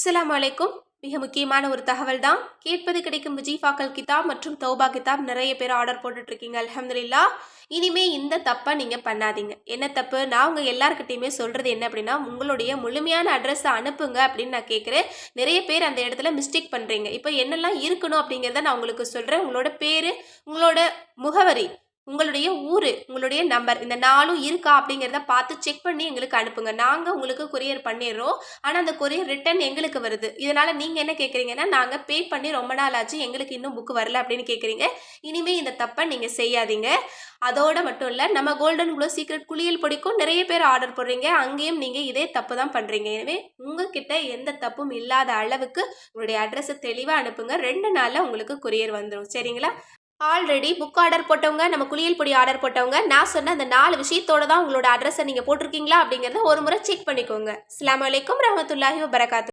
அஸ்லாம் வலைக்கும் மிக முக்கியமான ஒரு தகவல் தான் கேட்பது கிடைக்கும் விஜிஃபாக்கல் கிதாப் மற்றும் தௌபா கிதாப் நிறைய பேர் ஆர்டர் போட்டுட்ருக்கீங்க. அலமதுல்லா இனிமே இந்த தப்பை நீங்கள் பண்ணாதீங்க. என்ன தப்பு? நான் உங்கள் எல்லாருக்கிட்டையுமே சொல்கிறது என்ன அப்படின்னா உங்களுடைய முழுமையான அட்ரஸை அனுப்புங்க அப்படின்னு நான் கேட்குறேன். நிறைய பேர் அந்த இடத்துல மிஸ்டேக் பண்ணுறீங்க இப்போ என்னெல்லாம் இருக்கணும் அப்படிங்கிறத நான் உங்களுக்கு சொல்கிறேன் உங்களோட பேர் உங்களோட முகவரி உங்களுடைய ஊர் உங்களுடைய நம்பர் இந்த நாளும் இருக்கா அப்படிங்கிறத பார்த்து செக் பண்ணி எங்களுக்கு அனுப்புங்க. நாங்கள் உங்களுக்கு கொரியர் பண்ணிடுறோம். ஆனால் அந்த கொரியர் ரிட்டர்ன் எங்களுக்கு வருது. இதனால் நீங்கள் என்ன கேட்குறீங்கன்னா நாங்கள் பே பண்ணி ரொம்ப நாள் ஆச்சு எங்களுக்கு இன்னும் புக்கு வரல அப்படின்னு கேட்குறீங்க இனிமேல் இந்த தப்பை நீங்கள் செய்யாதீங்க. அதோட மட்டும் இல்லை நம்ம கோல்டன் குளோ சீக்ரெட் குளியல் பொடிக்கும் நிறைய பேர் ஆர்டர் போடுறீங்க. அங்கேயும் நீங்கள் இதே தப்பு தான் பண்ணுறீங்க எனவே உங்ககிட்ட எந்த தப்பும் இல்லாத அளவுக்கு உங்களுடைய அட்ரஸை தெளிவாக அனுப்புங்க. ரெண்டு நாளில் உங்களுக்கு கொரியர் வந்துடும் சரிங்களா? ஆல்ரெடி புக் ஆர்டர் போட்டவங்க நம்ம குளியல் பொடி ஆர்டர் போட்டவங்க நான் சொன்ன அந்த நாலு விஷயத்தோட தான் உங்களோட அட்ரஸை நீங்கள் போட்டிருக்கீங்களா அப்படிங்கிறத ஒரு முறை செக் பண்ணிக்கோங்க. அஸ்லாம் வலைக்கம் ரஹமத்துல்லாஹி வபரகாத்து